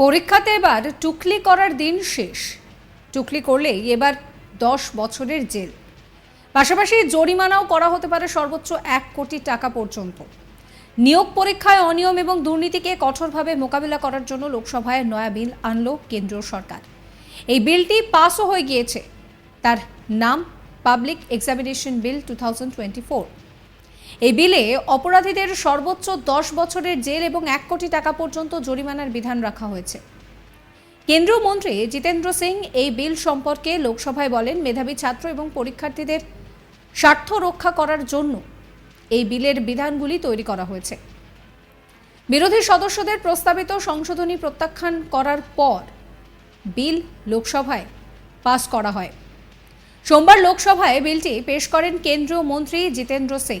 পরীক্ষাতে এবার টুকলি করার দিন শেষ। টুকলি করলেই এবার দশ বছরের জেল। পাশাপাশি জরিমানাও করা হতে পারে সর্বোচ্চ এক কোটি টাকা পর্যন্ত। নিয়োগ পরীক্ষায় অনিয়ম এবং দুর্নীতিকে কঠোরভাবে মোকাবিলা করার জন্য লোকসভায় নয়া বিল আনলো কেন্দ্রীয় সরকার। এই বিলটি পাসও হয়ে গিয়েছে। তার নাম পাবলিক এক্সামিনেশন বিল টু এই বিলে অপরাধীদের সর্বোচ্চ দশ বছরের জেল এবং এক কোটি টাকা পর্যন্ত জরিমানার বিধান রাখা হয়েছে। কেন্দ্রীয় মন্ত্রী জিতেন্দ্র সিং এই বিল সম্পর্কে লোকসভায় বলেন, মেধাবী ছাত্র এবং পরীক্ষার্থীদের স্বার্থ রক্ষা করার জন্য এই বিলের বিধানগুলি তৈরি করা হয়েছে। বিরোধী সদস্যদের প্রস্তাবিত সংশোধনী প্রত্যাখ্যান করার পর বিল লোকসভায় পাস করা হয়। সোমবার লোকসভায় বিলটি পেশ করেন কেন্দ্রীয় মন্ত্রী জিতেন্দ্র সিং।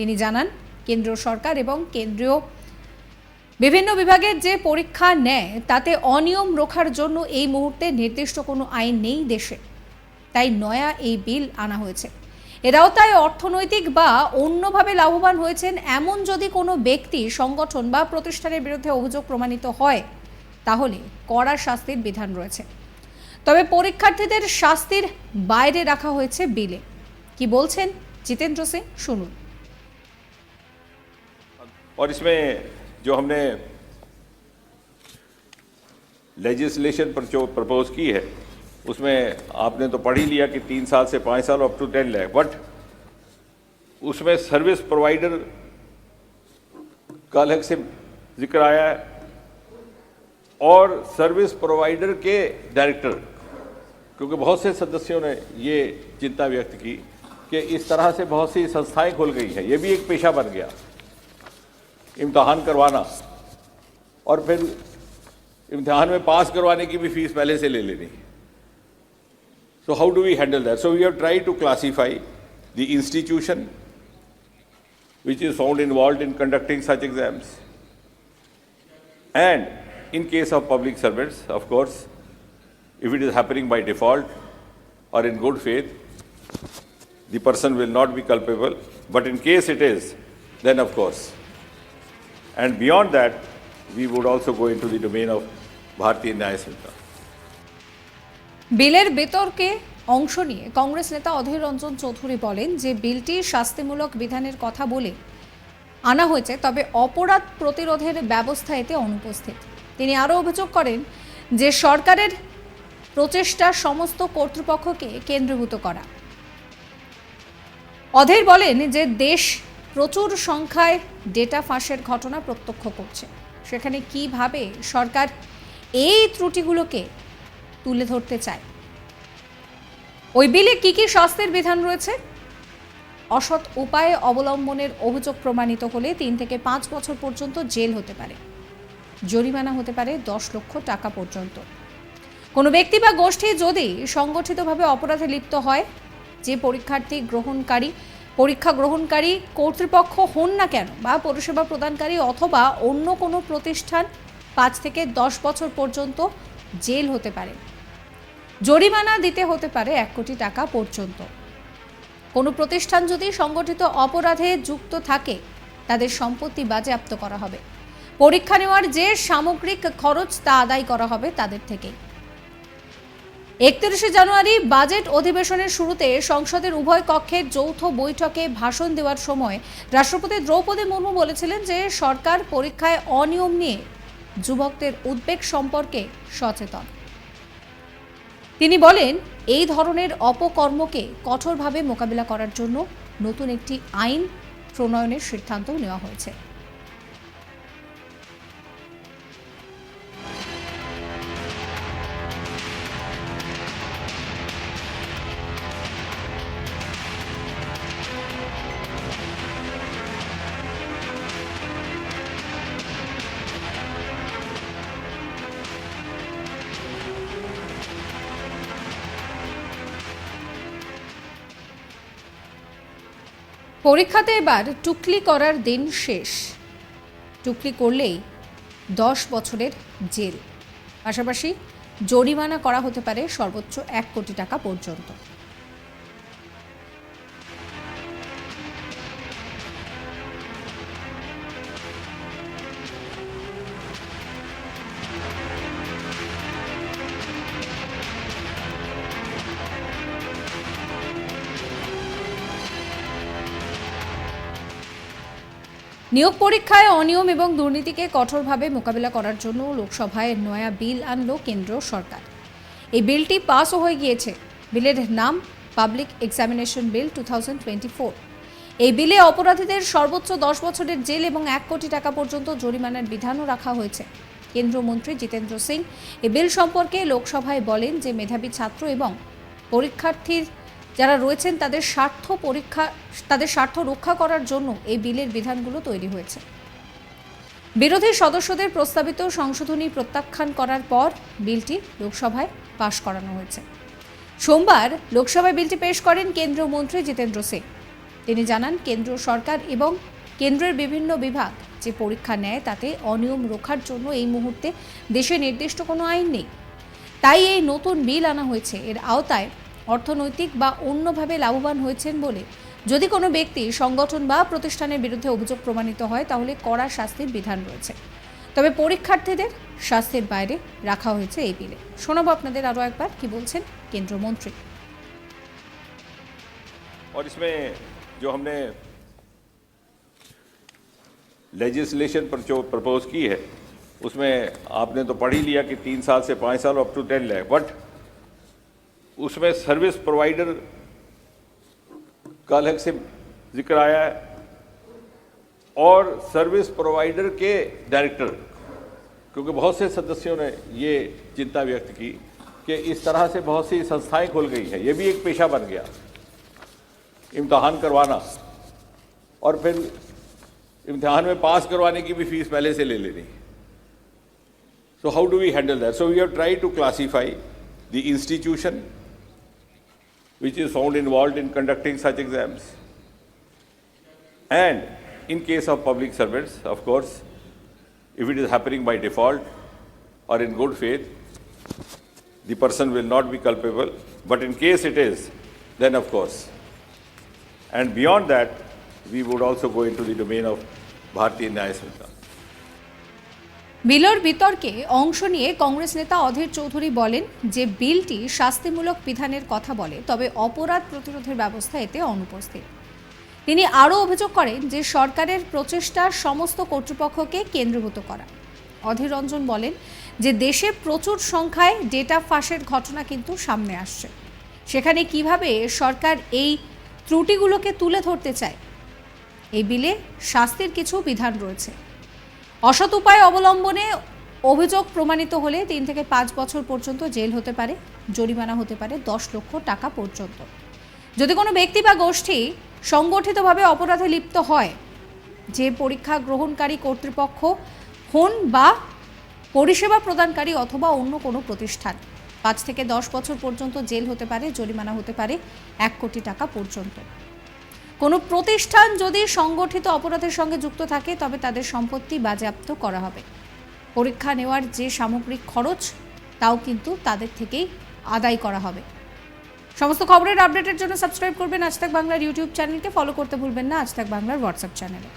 তিনি জানান, কেন্দ্রীয় সরকার এবং কেন্দ্রীয় বিভিন্ন বিভাগের যে পরীক্ষা নেয়, তাতে অনিয়ম রোখার জন্য এই মুহূর্তে নির্দিষ্ট কোনো আইন নেই দেশে। তাই নয়া এই বিল আনা হয়েছে। এরাও তাই অর্থনৈতিক বা অন্যভাবে লাভবান হয়েছেন এমন যদি কোনো ব্যক্তি, সংগঠন বা প্রতিষ্ঠানের বিরুদ্ধে অভিযোগ প্রমাণিত হয়, তাহলে কড়া শাস্তির বিধান রয়েছে। তবে পরীক্ষার্থীদের শাস্তির বাইরে রাখা হয়েছে বিলে। কি বলছেন জিতেন্দ্র সিং? শুনুন। और इसमें जो हमने लेजिस्लेशन पर जो प्रपोज की है, उसमें आपने तो पढ़ ही लिया कि तीन साल से पाँच साल up to ten lakh but उसमें सर्विस प्रोवाइडर का अलग से ज़िक्र आया है और सर्विस प्रोवाइडर के डायरेक्टर क्योंकि बहुत से सदस्यों ने ये चिंता व्यक्त की कि इस तरह से बहुत सी संस्थाएँ खुल गई हैं। ये भी एक पेशा बन गया। इम्तहान करवाना और फिर इम्तहान में पास करवाने की भी फ़ीस पहले से ले लेनी। So how do we handle that so we have try to classify the institution which is found involve in conducting such exams and in case of public servants of course if it is happening by default और in good faith the person will not be culpable but in case it is then of course And beyond that, we would also go into the domain of Bharatiya Nyaya. বিলের বিতর্কে অংশ নিয়ে কংগ্রেস নেতা অধীর রঞ্জন চৌধুরী বলেন যে বিলটি শাস্তিমূলক বিধানের কথা বলে আনা হয়েছে তবে অপরাধ প্রতিরোধের ব্যবস্থা এতে অনুপস্থিত তিনি আরও অভিযোগ করেন যে সরকারের প্রচেষ্টা সমস্ত কর্তৃপক্ষকে কেন্দ্রীভূত করা অধীর বলেন যে দেশ প্রচুর সংখ্যায় ডেটা ফাঁসের ঘটনা প্রত্যক্ষ করছে। সেখানে কীভাবে সরকার এই ত্রুটিগুলোকে তুলে ধরতে চায়? ওই বিলে কি কি শাস্তির বিধান রয়েছে? অসৎ উপায়ে অবলম্বনের অভিযোগ প্রমাণিত হলে তিন থেকে পাঁচ বছর পর্যন্ত জেল হতে পারে। জরিমানা হতে পারে দশ লক্ষ টাকা পর্যন্ত। কোনো ব্যক্তি বা গোষ্ঠী যদি সংগঠিতভাবে অপরাধে লিপ্ত হয়, যে পরীক্ষার্থী গ্রহণকারী পরীক্ষা গ্রহণকারী কর্তৃপক্ষ হন না কেন বা পরিষেবা প্রদানকারী অথবা অন্য কোনো প্রতিষ্ঠান পাঁচ থেকে দশ বছর পর্যন্ত জেল হতে পারে। জরিমানা দিতে হতে পারে এক কোটি টাকা পর্যন্ত। কোনো প্রতিষ্ঠান যদি সংগঠিত অপরাধে যুক্ত থাকে, তাদের সম্পত্তি বাজেয়াপ্ত করা হবে। পরীক্ষা নেওয়ার যে সামগ্রিক খরচ তা আদায় করা হবে তাদের থেকেই। একত্রিশে জানুয়ারি বাজেট অধিবেশনের শুরুতে সংসদের উভয় কক্ষের যৌথ বৈঠকে ভাষণ দেওয়ার সময় রাষ্ট্রপতি দ্রৌপদী মুর্মু বলেছিলেন যে সরকার পরীক্ষায় অনিয়ম নিয়ে যুবকদের উদ্বেগ সম্পর্কে সচেতন। তিনি বলেন, এই ধরনের অপকর্মকে কঠোরভাবে মোকাবিলা করার জন্য নতুন একটি আইন প্রণয়নের সিদ্ধান্ত নেওয়া হয়েছে। পরীক্ষাতে এবার টুকলি করার দিন শেষ। টুকলি করলেই দশ বছরের জেল। পাশাপাশি জরিমানা করা হতে পারে সর্বোচ্চ এক কোটি টাকা পর্যন্ত। নিয়োগ পরীক্ষায় অনিয়ম এবং দুর্নীতিকে কঠোরভাবে মোকাবিলা করার জন্য লোকসভায় নয়া বিল আনলো কেন্দ্র সরকার। এই বিলটি পাসও হয়ে গিয়েছে। বিলের নাম পাবলিক এক্সামিনেশন বিল টু এই বিলে অপরাধীদের সর্বোচ্চ দশ বছরের জেল এবং এক কোটি টাকা পর্যন্ত জরিমানার বিধানও রাখা হয়েছে। কেন্দ্রীয় মন্ত্রী জিতেন্দ্র সিং এই বিল সম্পর্কে লোকসভায় বলেন যে মেধাবী ছাত্র এবং পরীক্ষার্থীর যারা রয়েছেন, তাদের স্বার্থ পরীক্ষা, তাদের স্বার্থ রক্ষা করার জন্য এই বিলের বিধানগুলো তৈরি হয়েছে। বিরোধী সদস্যদের প্রস্তাবিত সংশোধনী প্রত্যাখ্যান করার পর বিলটি লোকসভায় পাশ করানো হয়েছে। সোমবার লোকসভায় বিলটি পেশ করেন কেন্দ্রীয় মন্ত্রী জিতেন্দ্র সিং। তিনি জানান কেন্দ্র সরকার এবং কেন্দ্রের বিভিন্ন বিভাগ যে পরীক্ষা নেয়, তাতে অনিয়ম রোখার জন্য এই মুহূর্তে দেশে নির্দিষ্ট কোনো আইন নেই। তাই এই নতুন বিল আনা হয়েছে। এর আওতায় অর্থনৈতিক বা অন্যভাবে লাভবান হয়েছেন বলে যদি কোনো ব্যক্তি সংগঠন বা প্রতিষ্ঠানের বিরুদ্ধে অভিযোগ প্রমাণিত হয় তাহলে কড়া শাস্তির বিধান রয়েছে তবে পরীক্ষার্থীদের শাস্তির বাইরে রাখা হয়েছে এই বিলে শোনাবো আপনাদের আরও একবার কি বলছেন কেন্দ্রীয় মন্ত্রী और इसमें जो हमने लेजिस्लेशन पर जो प्रपोज की है उसमें आपने तो पढ़ ही लिया कि तीन साल से पाँच साल up to ten lakh but उसमें सर्विस प्रोवाइडर का अलग से ज़िक्र आया है और सर्विस प्रोवाइडर के डायरेक्टर क्योंकि बहुत से सदस्यों ने ये चिंता व्यक्त की कि इस तरह से बहुत सी संस्थाएँ खुल गई हैं। ये भी एक पेशा बन गया, इम्तहान करवाना और फिर इम्तहान में पास करवाने की भी फ़ीस पहले से ले लेनी। So how do we handle that so we have try to classify the institution which is found involved in conducting such exams. And in case of public servants, of course, if it is happening by default or in good faith, the person will not be culpable. But in case it is, then of course. And beyond that, we would also go into the domain of Bharatiya Nyaya Samhita. বিলর বিতর্কে অংশ নিয়ে কংগ্রেস নেতা অধীর চৌধুরী বলেন যে বিলটি শাস্তিমূলক বিধানের কথা বলে, তবে অপরাধ প্রতিরোধের ব্যবস্থা এতে অনুপস্থিত। তিনি আরও অভিযোগ করেন যে সরকারের প্রচেষ্টা সমস্ত কর্তৃপক্ষকে কেন্দ্রীভূত করা। অধীর রঞ্জন বলেন যে দেশে প্রচুর সংখ্যায় ডেটা ফাঁসের ঘটনা কিন্তু সামনে আসছে। সেখানে কীভাবে সরকার এই ত্রুটিগুলোকে তুলে ধরতে চায়, এই বিলে শাস্তির কিছু বিধান রয়েছে। অসৎ উপায় অবলম্বনে অভিযোগ প্রমাণিত হলে তিন থেকে পাঁচ বছর পর্যন্ত জেল হতে পারে, জরিমানা হতে পারে দশ লক্ষ টাকা পর্যন্ত। যদি কোনো ব্যক্তি বা গোষ্ঠী সংগঠিতভাবে অপরাধে লিপ্ত হয়, যে পরীক্ষা গ্রহণকারী কর্তৃপক্ষ হন বা পরিষেবা প্রদানকারী অথবা অন্য কোনো প্রতিষ্ঠান, পাঁচ থেকে দশ বছর পর্যন্ত জেল হতে পারে, জরিমানা হতে পারে এক কোটি টাকা পর্যন্ত। কোনো প্রতিষ্ঠান যদি সংগঠিত অপরাধের সঙ্গে যুক্ত থাকে, তবে তাদের সম্পত্তি বাজেয়াপ্ত করা হবে। পরীক্ষা নেওয়ার যে সামগ্রিক খরচ, তাও কিন্তু তাদের থেকেই আদায় করা হবে। সমস্ত খবরের আপডেটের জন্য সাবস্ক্রাইব করবেন আজ বাংলার ইউটিউব চ্যানেলকে। ফলো করতে ভুলবেন না আজ বাংলার হোয়াটসঅ্যাপ চ্যানেলে।